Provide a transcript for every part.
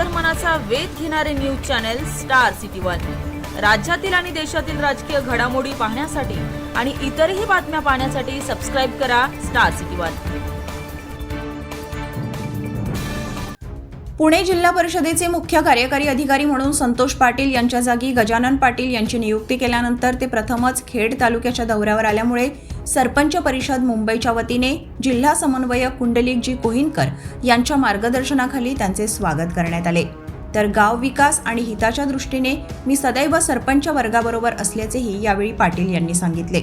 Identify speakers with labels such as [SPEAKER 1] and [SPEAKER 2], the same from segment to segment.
[SPEAKER 1] अंतर्मनाचा वेध घेणारे news channel star city one. राज्यातील आणि देशातील राजकीय घडामोडी पाहण्यासाठी आणि इतरही बातम्या पाहण्यासाठी सबस्क्राईब करा स्टार सिटी वन.
[SPEAKER 2] पुणे जिल्हा परिषदेचे मुख्य कार्यकारी अधिकारी म्हणून संतोष पाटील यांच्या जागी गजानन पाटील यांची नियुक्ती केल्यानंतर ते प्रथमच खेड तालुक्याच्या दौऱ्यावर आल्यामुळे सरपंच परिषद मुंबईच्या वतीने जिल्हा समन्वयक कुंडलिकजी कोहिनकर यांच्या मार्गदर्शनाखाली त्यांचे स्वागत करण्यात आले. तर गाव विकास आणि हिताच्या दृष्टीने मी सदैव सरपंच वर्गाबरोबर असल्याचेही यावेळी पाटील यांनी सांगितले.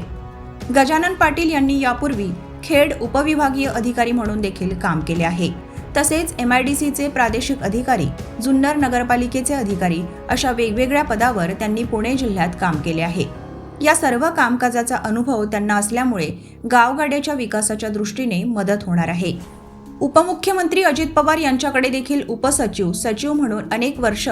[SPEAKER 2] गजानन पाटील यांनी यापूर्वी खेड उपविभागीय अधिकारी म्हणून देखील काम केले आहे. तसेच एम आय डी सीचे प्रादेशिक अधिकारी जुन्नर नगरपालिकेचे अधिकारी अशा वेगवेगळ्या पदावर त्यांनी पुणे जिल्ह्यात काम केले आहे. या सर्व कामकाजाचा अनुभव त्यांना असल्यामुळे गावगाड्याच्या विकासाच्या दृष्टीने मदत होणार आहे. उपमुख्यमंत्री अजित पवार यांच्याकडे देखील उपसचिव सचिव म्हणून अनेक वर्ष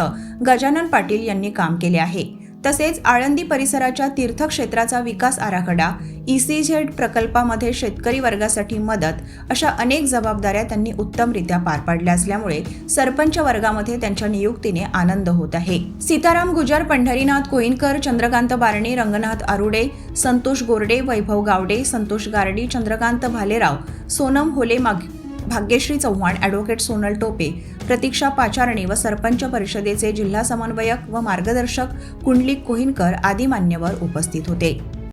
[SPEAKER 2] गजानन पाटील यांनी काम केले आहे. तसेच आळंदी परिसराच्या तीर्थक्षेत्राचा विकास आराखडा ईसीझेड प्रकल्पामध्ये शेतकरी वर्गासाठी मदत अशा अनेक जबाबदाऱ्या त्यांनी उत्तमरित्या पार पाडल्या असल्यामुळे सरपंच वर्गामध्ये त्यांच्या नियुक्तीने आनंद होत आहे. सीताराम गुजर पंढरीनाथ कोईनकर चंद्रकांत बारणे रंगनाथ आरुडे संतोष गोरडे वैभव गावडे संतोष गारडी चंद्रकांत भालेराव सोनम होले माग भाग्यश्री चव्हाण ॲडव्होकेट सोनल टोपे प्रतीक्षा पाचारणे व सरपंच परिषदेचे जिल्हा समन्वयक व मार्गदर्शक कुंडलिक कोहिनकर आदी मान्यवर उपस्थित होते.